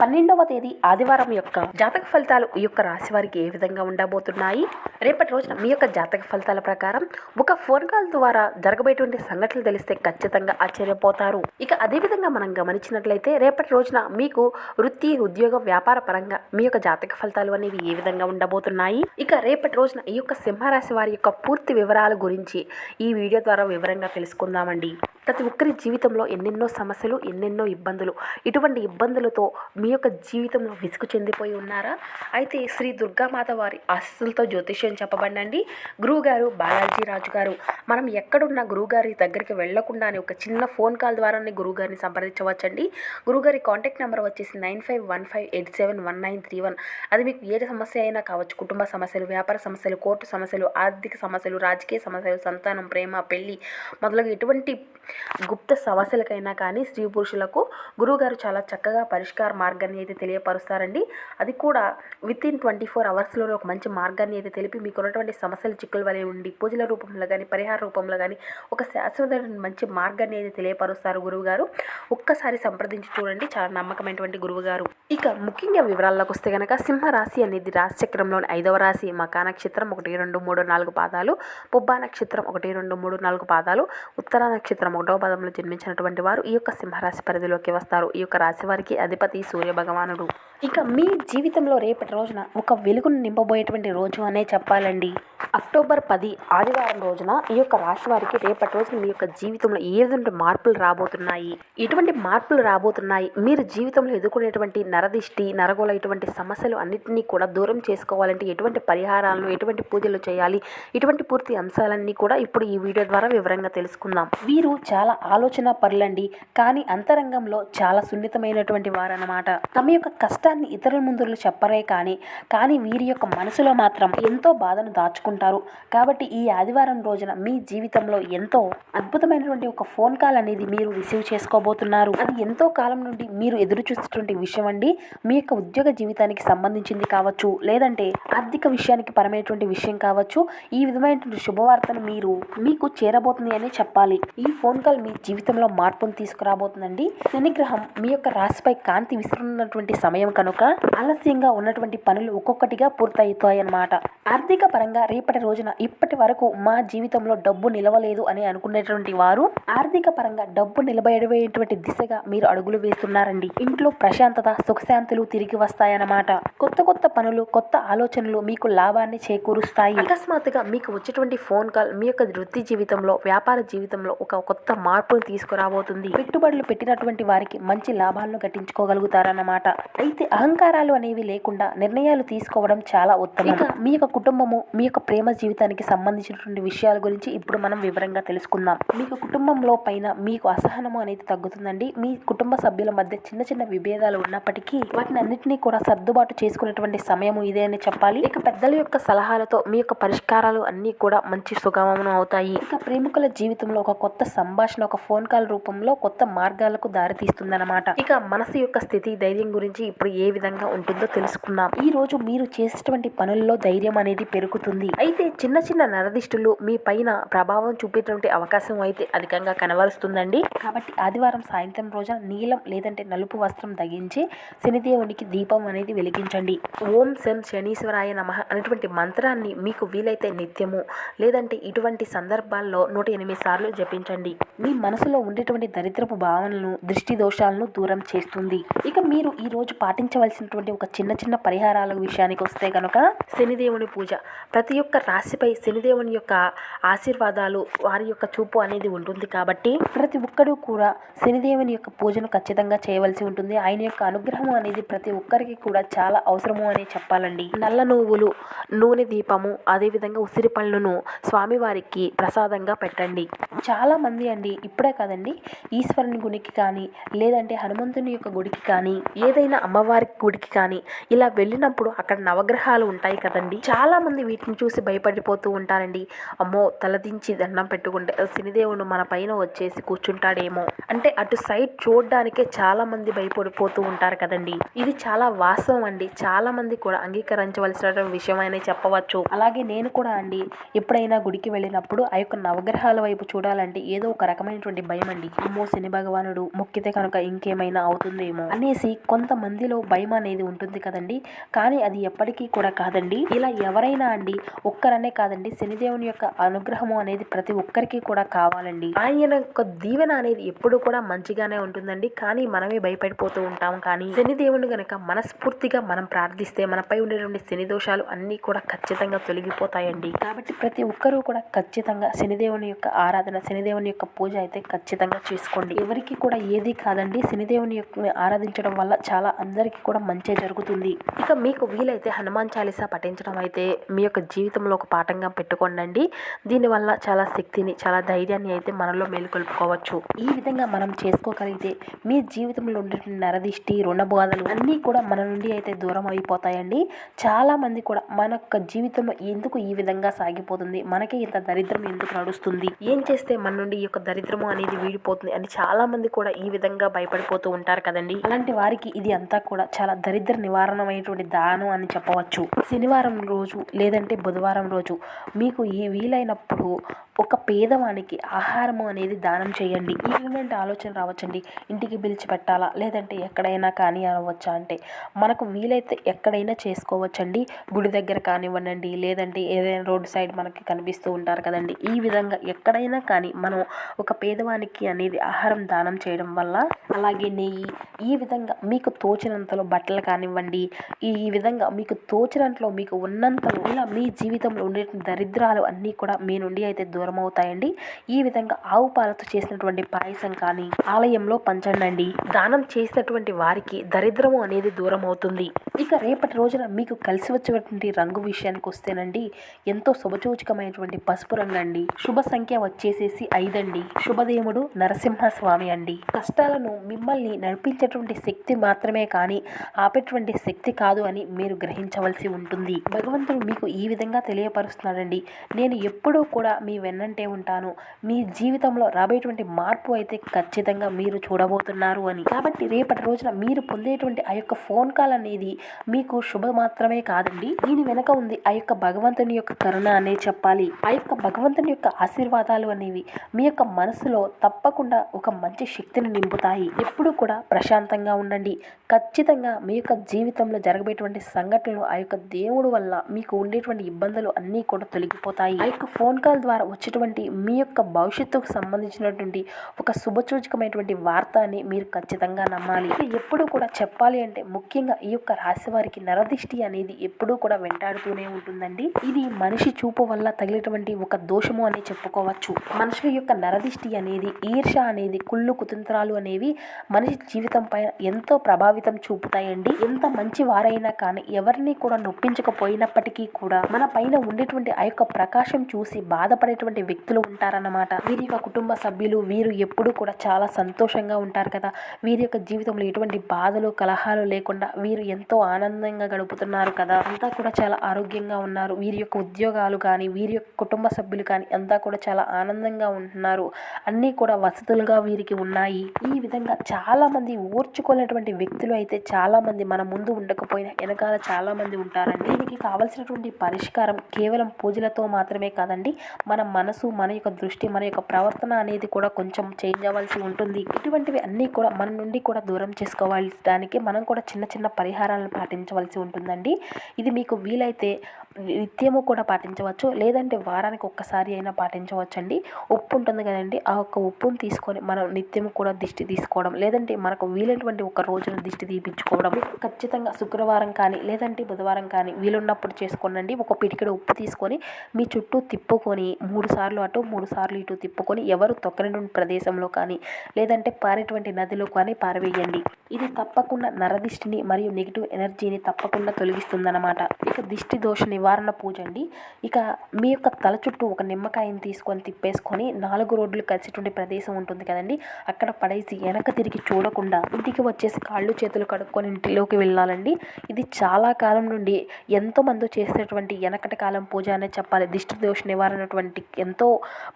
పన్నెండవ తేదీ ఆదివారం యొక్క జాతక ఫలితాలు ఈ యొక్క రాశి వారికి ఏ విధంగా ఉండబోతున్నాయి? రేపటి రోజున మీ యొక్క జాతక ఫలితాల ప్రకారం ఒక ఫోన్ కాల్ ద్వారా జరగబోయేటువంటి సంఘటనలు తెలిస్తే ఖచ్చితంగా ఆశ్చర్యపోతారు. ఇక అదేవిధంగా మనం గమనించినట్లయితే రేపటి రోజున మీకు వృత్తి ఉద్యోగ వ్యాపార పరంగా మీ యొక్క జాతక ఫలితాలు అనేవి ఏ విధంగా ఉండబోతున్నాయి? ఇక రేపటి రోజున ఈ యొక్క సింహరాశి వారి యొక్క పూర్తి వివరాల గురించి ఈ వీడియో ద్వారా వివరంగా తెలుసుకుందామండి. ప్రతి ఒక్కరి జీవితంలో ఎన్నెన్నో సమస్యలు ఎన్నెన్నో ఇబ్బందులు ఇటువంటి ఇబ్బందులతో మీ యొక్క జీవితంలో విసుగు చెందిపోయి ఉన్నారా? అయితే శ్రీ దుర్గామాత వారి ఆశస్సులతో జ్యోతిష్యం చెప్పబడండి గురువుగారు బాలాజీ రాజు గారు మనం ఎక్కడున్న గురువుగారి దగ్గరికి వెళ్ళకుండానే ఒక చిన్న ఫోన్ కాల్ ద్వారానే గురువుగారిని సంప్రదించవచ్చండి. గురువుగారి కాంటాక్ట్ నెంబర్ వచ్చేసి nine five one five eight seven one nine three one. అది మీకు ఏ సమస్య అయినా కావచ్చు కుటుంబ సమస్యలు వ్యాపార సమస్యలు కోర్టు సమస్యలు ఆర్థిక సమస్యలు రాజకీయ సమస్యలు సంతానం ప్రేమ పెళ్ళి మొదలగు ఎటువంటి గుప్త సమస్యలకైనా కానీ స్త్రీ పురుషులకు గురువుగారు చాలా చక్కగా పరిష్కార మార్గాన్ని అయితే తెలియపరుస్తారండి. అది కూడా విత్ ఇన్ ట్వంటీ ఫోర్ అవర్స్లోనే ఒక మంచి మార్గాన్ని అయితే తెలిపి మీకు ఉన్నటువంటి సమస్యలు చిక్కుల వలె ఉండి పూజల రూపంలో కానీ పరిహార రూపంలో కానీ ఒక శాశ్వత మంచి మార్గాన్ని అయితే తెలియపరుస్తారు గురువుగారు. ఒక్కసారి సంప్రదించి చూడండి. చాలా నమ్మకమైనటువంటి గురువుగారు. ఇక ముఖ్యంగా వివరాల్లోకి వస్తే కనుక సింహరాశి అనేది రాశి చక్రంలోని ఐదవ రాశి మకా నక్షత్రం ఒకటి రెండు మూడు నాలుగు పాదాలు పుబ్బా నక్షత్రం ఒకటి రెండు మూడు నాలుగు పాదాలు ఉత్తర నక్షత్రం ఒకటవ పదంలో జన్మించినటువంటి వారు ఈ యొక్క సింహరాశి పరిధిలోకి వస్తారు. ఈ యొక్క రాశి వారికి అధిపతి సూర్య భగవానుడు. ఇక మీ జీవితంలో రేపటి రోజున ఒక వెలుగును నింపబోయేటువంటి రోజు అనే చెప్పాలండి. అక్టోబర్ పది ఆదివారం రోజున ఈ యొక్క రాశి వారికి రేపటి రోజున మీ యొక్క జీవితంలో ఏ విధంగా మార్పులు రాబోతున్నాయి. ఎటువంటి మార్పులు రాబోతున్నాయి? మీరు జీవితంలో ఎదుర్కొనేటువంటి నరదిష్టి నరగోల ఇటువంటి సమస్యలు అన్నింటినీ కూడా దూరం చేసుకోవాలంటే ఎటువంటి పరిహారాలను ఎటువంటి పూజలు చేయాలి ఇటువంటి పూర్తి అంశాలన్నీ కూడా ఇప్పుడు ఈ వీడియో ద్వారా వివరంగా తెలుసుకుందాం. వీరు చాలా ఆలోచన పరులండి. కానీ అంతరంగంలో చాలా సున్నితమైనటువంటి వారన్నమాట. తమ యొక్క కష్టాన్ని ఇతరుల ముందులు చెప్పరే కానీ కానీ వీరి యొక్క మనసులో మాత్రం ఎంతో బాధను దాచుకుంటారు. కాబట్టి ఈ ఆదివారం రోజున మీ జీవితంలో ఎంతో అద్భుతమైనటువంటి ఒక ఫోన్ కాల్ అనేది మీరు రిసీవ్ చేసుకోబోతున్నారు. అది ఎంతో కాలం నుండి మీరు ఎదురు చూస్తున్నటువంటి విషయం అండి. మీ యొక్క ఉద్యోగ జీవితానికి సంబంధించింది కావచ్చు లేదంటే ఆర్థిక విషయానికి పరమైనటువంటి విషయం కావచ్చు ఈ విధమైనటువంటి శుభవార్తను మీరు మీకు చేరబోతుంది అని చెప్పాలి. ఈ ఫోన్ కాల్ మీ జీవితంలో మార్పును తీసుకురాబోతుందండి. శనిగ్రహం మీ యొక్క రాశిపై కాంతి విసురున్నటువంటి సమయం కనుక ఆలస్యంగా ఉన్నటువంటి పనులు ఒక్కొక్కటిగా పూర్తవుతాయి అన్నమాట ఆర్థిక పరంగా రేపటి రోజున ఇప్పటి వరకు మా జీవితంలో డబ్బు నిలవలేదు అని అనుకునేటువంటి వారు ఆర్థిక పరంగా డబ్బు నిలబడేటువంటి దిశగా మీరు అడుగులు వేస్తున్నారండి. ఇంట్లో ప్రశాంతత సుఖశాంతులు తిరిగి వస్తాయన్నమాట. కొత్త కొత్త పనులు కొత్త ఆలోచనలు మీకు లాభాన్ని చేకూరుస్తాయి. అకస్మాత్తుగా మీకు వచ్చేటువంటి ఫోన్ కాల్ మీ యొక్క వృత్తి జీవితంలో వ్యాపార జీవితంలో ఒక కొత్త మార్పును తీసుకురాబోతుంది. పెట్టుబడులు పెట్టినటువంటి వారికి మంచి లాభాలను గట్టించుకోగలుగుతారన్నమాట. అయితే అహంకారాలు అనేవి లేకుండా నిర్ణయాలు తీసుకోవడం చాలా ఉత్తమం. ఇక మీ యొక్క కుటుంబము మీ యొక్క ప్రేమ జీవితానికి సంబంధించినటువంటి విషయాల గురించి ఇప్పుడు మనం వివరంగా తెలుసుకుందాం. మీకు కుటుంబంలో పైన మీకు అసహనము అనేది తగ్గుతుందండి. మీ కుటుంబ సభ్యుల మధ్య చిన్న చిన్న విభేదాలు ఉన్నప్పటికీ వాటిని అన్నింటినీ కూడా సర్దుబాటు చేసుకునేటువంటి సమయం ఇదే అని చెప్పాలి. ఇక పెద్దల యొక్క సలహాలతో మీ యొక్క పరిష్కారాలు అన్నీ కూడా మంచి సుగమనం అవుతాయి. ఇక ప్రేమికుల జీవితంలో ఒక కొత్త సంభాషణ ఒక ఫోన్ కాల్ రూపంలో కొత్త మార్గాలకు దారితీస్తుందన్నమాట ఇక మనసు యొక్క స్థితి ధైర్యం గురించి ఇప్పుడు ఏ విధంగా ఉంటుందో తెలుసుకుందాం. ఈ రోజు మీరు చేసేటువంటి పనుల్లో ధైర్యం అనేది పెరుగుతుంది. అయితే చిన్న చిన్న నరదిష్టులు మీ పైన ప్రభావం చూపేటువంటి అవకాశం అయితే అధికంగా కనబరుస్తుందండి. కాబట్టి ఆదివారం సాయంత్రం రోజున నీలం లేదంటే నలుపు వస్త్రం ధరించి శనిదేవునికి దీపం అనేది వెలిగించండి. ఓం శం శనీశ్వరాయ నమ అనేటువంటి మంత్రాన్ని మీకు వీలైతే నిత్యము లేదంటే ఇటువంటి సందర్భాల్లో నూట ఎనిమిది సార్లు జపించండి. మీ మనసులో ఉండేటువంటి దరిద్రపు భావనలను దృష్టి దోషాలను దూరం చేస్తుంది. ఇక మీరు ఈ రోజు పాటించవలసినటువంటి ఒక చిన్న చిన్న పరిహారాల విషయానికి వస్తే కనుక శనిదేవుని పూజ. ప్రతి ఒక్క రాశిపై శనిదేవుని యొక్క ఆశీర్వాదాలు వారి యొక్క చూపు అనేది ఉంటుంది కాబట్టి ప్రతి ఒక్కరూ కూడా శనిదేవుని యొక్క పూజను ఖచ్చితంగా చేయవలసి ఉంటుంది. ఆయన యొక్క అనుగ్రహం అనేది ప్రతి ఒక్కరికి కూడా చాలా అవసరము అని చెప్పాలండి. నల్ల నువ్వులు నూనె దీపము అదేవిధంగా ఉసిరి పళ్ళను స్వామివారికి ప్రసాదంగా పెట్టండి. చాలా మంది అండి ఇప్పుడే కాదండి ఈశ్వరుని గుడికి కానీ లేదంటే హనుమంతుని యొక్క గుడికి కానీ ఏదైనా అమ్మవారి గుడికి కానీ ఇలా వెళ్ళినప్పుడు అక్కడ నవగ్రహాలు ఉంటాయి కదండి. చాలా మంది వీటిని చూసి భయపడిపోతూ ఉంటారండి. అమ్మో తలదించి దండం పెట్టుకుంటే శనిదేవుడు మన పైన వచ్చేసి కూర్చుంటాడేమో. అంటే అటు సైడ్ చూడడానికే చాలా మంది భయపడిపోతూ ఉంటారు కదా. కదండి. ఇది చాలా వాస్తవం అండి. చాలా మంది కూడా అంగీకరించవలసిన విషయం అనే చెప్పవచ్చు. అలాగే నేను కూడా అండి ఎప్పుడైనా గుడికి వెళ్ళినప్పుడు ఆ యొక్క నవగ్రహాల వైపు చూడాలంటే ఏదో ఒక రకమైనటువంటి భయం అండి. అమ్మో శని భగవానుడు మొక్కితే కనుక ఇంకేమైనా అవుతుందేమో అనేసి కొంతమందిలో భయం అనేది ఉంటుంది కదండి. కానీ అది ఎప్పటికీ కూడా కాదండి. ఇలా ఎవరైనా అండి ఒక్కరనే కాదండి శనిదేవుని యొక్క అనుగ్రహము అనేది ప్రతి ఒక్కరికి కూడా కావాలండి. ఆయన యొక్క దీవెన అనేది ఎప్పుడు కూడా మంచిగానే ఉంటుందండి. కానీ మనమే భయపడిపోతూ ఉంటాం. కానీ శనిదేవుని గనక మనస్ఫూర్తిగా మనం ప్రార్థిస్తే మనపై ఉండేటువంటి శని దోషాలు అన్నీ కూడా ఖచ్చితంగా తొలగిపోతాయండి. కాబట్టి ప్రతి ఒక్కరూ కూడా ఖచ్చితంగా శనిదేవుని యొక్క ఆరాధన శనిదేవుని యొక్క పూజ అయితే ఖచ్చితంగా చేసుకోండి. ఎవరికి కూడా ఏది కాదండి శనిదేవుని యొక్క ఆరాధించడం వల్ల చాలా అందరికీ కూడా మంచి జరుగుతుంది. ఇక మీకు వీలైతే హనుమాన్ చాలీసా పఠించడం అయితే మీ యొక్క జీవితంలో ఒక పాఠంగా పెట్టుకోండి దీనివల్ల చాలా శక్తిని చాలా ధైర్యాన్ని అయితే మనలో మేలుకొల్పుకోవచ్చు. ఈ విధంగా మనం చేసుకోగలిగితే మీ జీవితంలో ఉండే నరదిష్టి బాధలు అన్నీ కూడా మన నుండి అయితే దూరం అయిపోతాయండి. చాలామంది కూడా మన యొక్క జీవితంలో ఎందుకు ఈ విధంగా సాగిపోతుంది? మనకి ఇంత దరిద్రం ఎందుకు నడుస్తుంది? ఏం చేస్తే మన నుండి ఈ యొక్క దరిద్రము అనేది వీడిపోతుంది అని చాలామంది కూడా ఈ విధంగా భయపడిపోతూ ఉంటారు కదండి. అలాంటి వారికి ఇది అంతా కూడా చాలా దరిద్ర నివారణమైనటువంటి దానం అని చెప్పవచ్చు. శనివారం రోజు లేదంటే బుధవారం రోజు మీకు ఈ వీలైనప్పుడు ఒక పేదవానికి ఆహారము అనేది దానం చేయండి. ఈ ఆలోచన రావచ్చండి. ఇంటికి పిలిచి పెట్టాలా? లేదంటే ఎక్కడైనా కానీ అనవచ్చా అంటే మనకు వీలైతే ఎక్కడైనా చేసుకోవచ్చండి. గుడి దగ్గర కానివ్వండి లేదంటే ఏదైనా రోడ్ సైడ్ మనకి కనిపిస్తూ ఉంటారు కదండి. ఈ విధంగా ఎక్కడైనా కానీ మనం ఒక పేదవానికి అనేది ఆహారం దానం చేయడం వల్ల అలాగే నెయ్యి ఈ విధంగా మీకు తోచినంతలో బట్టలు కానివ్వండి ఈ విధంగా మీకు తోచినంతలో మీకు ఉన్నంతలో ఇలా మీ జీవితంలో ఉండే దరిద్రాలు అన్నీ కూడా మీ నుండి అయితే దూరం అవుతాయండి. ఈ విధంగా ఆవు పాలతో చేసినటువంటి పాయసం కానీ ఆలయంలో పంచండి దానం చేసినటువంటి వారికి దరిద్రము అనేది దూరం అవుతుంది ఇక రేపటి రోజున మీకు కలిసి వచ్చేటువంటి రంగు విషయానికి వస్తేనండి ఎంతో శుభసూచకమైనటువంటి పసుపు రంగు అండి శుభ సంఖ్య వచ్చేసేసి ఐదండి. శుభదేవుడు నరసింహస్వామి అండి. కష్టాలను మిమ్మల్ని నడిపించేటువంటి శక్తి మాత్రమే కానీ ఆపేటువంటి శక్తి కాదు అని మీరు గ్రహించవలసి ఉంటుంది. భగవంతుడు మీకు ఈ విధంగా తెలియపరుస్తున్నాడండి. నేను ఎప్పుడూ కూడా మీ వెన్నంటే ఉంటాను. మీ జీవితంలో రాబోయేటువంటి మార్పు అయితే ఖచ్చితంగా మీరు చూడబోతున్నారు అని. కాబట్టి రేపటి రోజున మీరు పొందేటువంటి ఆ యొక్క ఫోన్ కాల్ అనేది మీకు శుభ మాత్రమే కాదండి. దీని వెనక ఉంది ఆ యొక్క భగవంతుని యొక్క కరుణ అనే చెప్పాలి. ఆ యొక్క భగవంతుని యొక్క ఆశీర్వాదాలు అనేవి మీ యొక్క మనసులో తప్పకుండా ఒక మంచి శక్తిని నింపుతాయి. ఎప్పుడు కూడా ప్రశాంతంగా ఉండండి. ఖచ్చితంగా మీ యొక్క జీవితంలో జరగబోయేటువంటి సంఘటనలు ఆ యొక్క దేవుడు వల్ల మీకు ఉండేటువంటి ఇబ్బందులు అన్నీ కూడా తొలగిపోతాయి. ఆ యొక్క ఫోన్ కాల్ ద్వారా వచ్చేటువంటి మీ యొక్క భవిష్యత్తుకు సంబంధించినటువంటి ఒక శుభసూచకమైనటువంటి వార్త అని మీరు ఖచ్చితంగా నమ్మాలి. ఎప్పుడు కూడా చెప్పాలి అంటే ముఖ్యంగా ఈ యొక్క రాశి వారికి నరదిష్టి అనేది ఎప్పుడూ కూడా వెంటాడుతూనే ఉంటుందండి. ఇది మనిషి చూపు వల్ల తగిలేటువంటి ఒక దోషము అని చెప్పుకోవచ్చు. మనుషుల యొక్క నరదిష్టి అనేది ఈర్ష అనేది కుళ్ళు కుతంత్రాలు అనేవి మనిషి జీవితం పైన ఎంతో ప్రభావితం చూపుతాయండి. ఎంత మంచి వారైనా కానీ ఎవరిని కూడా నొప్పించకపోయినప్పటికీ కూడా మన పైన ఉండేటువంటి ఆ యొక్క ప్రకాశం చూసి బాధపడేటువంటి వ్యక్తులు ఉంటారన్నమాట. వీరి యొక్క కుటుంబ సభ్యులు వీరు ఎప్పుడూ కూడా చాలా సంతోషంగా ఉంటారు కదా. వీరి యొక్క జీవితంలో ఎటువంటి బాధలు కలహాలు లేకుండా వీరు ఎంతో ఆనందంగా గడుపుతున్నారు కదా. అంతా కూడా చాలా ఆరోగ్యంగా ఉన్నారు. వీరి యొక్క ఉద్యోగాలు కానీ వీరి యొక్క కుటుంబ సభ్యులు కానీ అంతా కూడా చాలా ఆనందంగా ఉంటున్నారు. అన్నీ కూడా వసతులుగా వీరికి ఉన్నాయి. ఈ విధంగా చాలామంది ఓర్చుకోలేనటువంటి వ్యక్తులు అయితే చాలామంది మన ముందు ఉండకపోయినా వెనకాల చాలామంది ఉంటారండి. దీనికి కావలసినటువంటి పరిష్కారం కేవలం పూజలతో మాత్రమే కాదండి మన మనసు మన యొక్క దృష్టి మన యొక్క ప్రవర్తన అనేది కూడా కొంచెం చేంజ్ అవ్వాల్సి ఉంటుంది. ఇటువంటివి అన్నీ కూడా మన నుండి కూడా దూరం తగ్గించడానికి మనం కూడా చిన్న చిన్న పరిహారాలను పాటించవలసి ఉంటుందండి. ఇది మీకు వీలైతే నిత్యము కూడా పాటించవచ్చు. లేదంటే వారానికి ఒక్కసారి అయినా పాటించవచ్చండి. ఉప్పు ఉంటుంది కదండి ఆ ఒక్క ఉప్పును తీసుకొని మనం నిత్యం కూడా దిష్టి తీసుకోవడం లేదంటే మనకు వీలైనటువంటి ఒక రోజున దిష్టి తీపించుకోవడం ఖచ్చితంగా శుక్రవారం కానీ లేదంటే బుధవారం కానీ వీలున్నప్పుడు చేసుకోనండి. ఒక పిటికెడు ఉప్పు తీసుకొని మీ చుట్టూ తిప్పుకొని మూడు సార్లు అటు మూడు సార్లు ఇటు తిప్పుకొని ఎవరు తొక్కనటువంటి ప్రదేశంలో కానీ లేదంటే పారేటువంటి నదిలో కానీ పారవేయండి. ఇది తప్ప తప్పకుండా నరదిష్టిని మరియు నెగిటివ్ ఎనర్జీని తప్పకుండా తొలగిస్తుందన్నమాట. ఇక దిష్టి దోష నివారణ పూజ అండి. ఇక మీ యొక్క తల చుట్టూ ఒక నిమ్మకాయని తీసుకొని తిప్పేసుకొని నాలుగు రోడ్లు కలిసేటువంటి ప్రదేశం ఉంటుంది కదండి. అక్కడ పడేసి వెనక తిరిగి చూడకుండా ఇంటికి వచ్చేసి కాళ్ళు చేతులు కడుక్కొని ఇంటిలోకి వెళ్ళాలండి. ఇది చాలా కాలం నుండి ఎంతో మంది చేసేటువంటి వెనకటి కాలం పూజ అనే చెప్పాలి. దిష్టి దోష నివారణటువంటి ఎంతో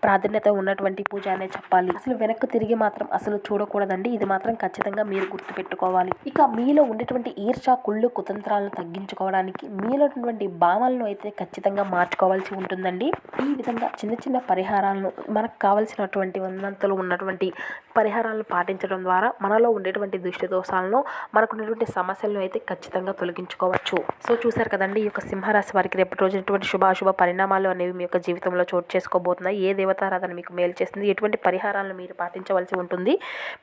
ప్రాధాన్యత ఉన్నటువంటి పూజ అనే చెప్పాలి. అసలు వెనక్కి తిరిగి మాత్రం అసలు చూడకూడదండి. ఇది మాత్రం ఖచ్చితంగా మీరు గుర్తుపెట్టుకోవాలి. చేసుకోవాలి ఇక మీలో ఉండేటువంటి ఈర్ష కుళ్ళు కుతంత్రాలను తగ్గించుకోవడానికి మీలో ఉన్నటువంటి భావనలను అయితే ఖచ్చితంగా మార్చుకోవాల్సి ఉంటుందండి. ఈ విధంగా చిన్న చిన్న పరిహారాలను మనకు కావలసినటువంటి వందంతులు ఉన్నటువంటి పరిహారాలను పాటించడం ద్వారా మనలో ఉండేటువంటి దుష్టి దోషాలను మనకు ఉన్నటువంటి సమస్యలను అయితే ఖచ్చితంగా తొలగించుకోవచ్చు. సో చూసారు కదండి ఈ యొక్క సింహరాశి వారికి రేపటి రోజునటువంటి శుభాశుభ పరిణామాలు అనేవి మీ యొక్క జీవితంలో చోటు చేసుకోబోతున్నాయి. ఏ దేవతారాధన మీకు మేలు చేస్తుంది? ఎటువంటి పరిహారాలను మీరు పాటించవలసి ఉంటుంది?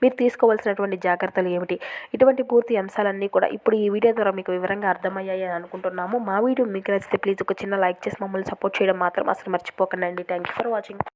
మీరు తీసుకోవాల్సినటువంటి జాగ్రత్తలు ఏమిటి? ఇటువంటి పూర్తి అంశాలన్నీ కూడా ఇప్పుడు ఈ వీడియో ద్వారా మీకు వివరంగా అర్థమయ్యాయి అని అనుకుంటున్నాము. మా వీడియో మీకు నచ్చితే ప్లీజ్ ఒక చిన్న లైక్ చేసి మమ్మల్ని సపోర్ట్ చేయడం మాత్రం అసలు మర్చిపోకండి థ్యాంక్ యూ ఫర్ వాచింగ్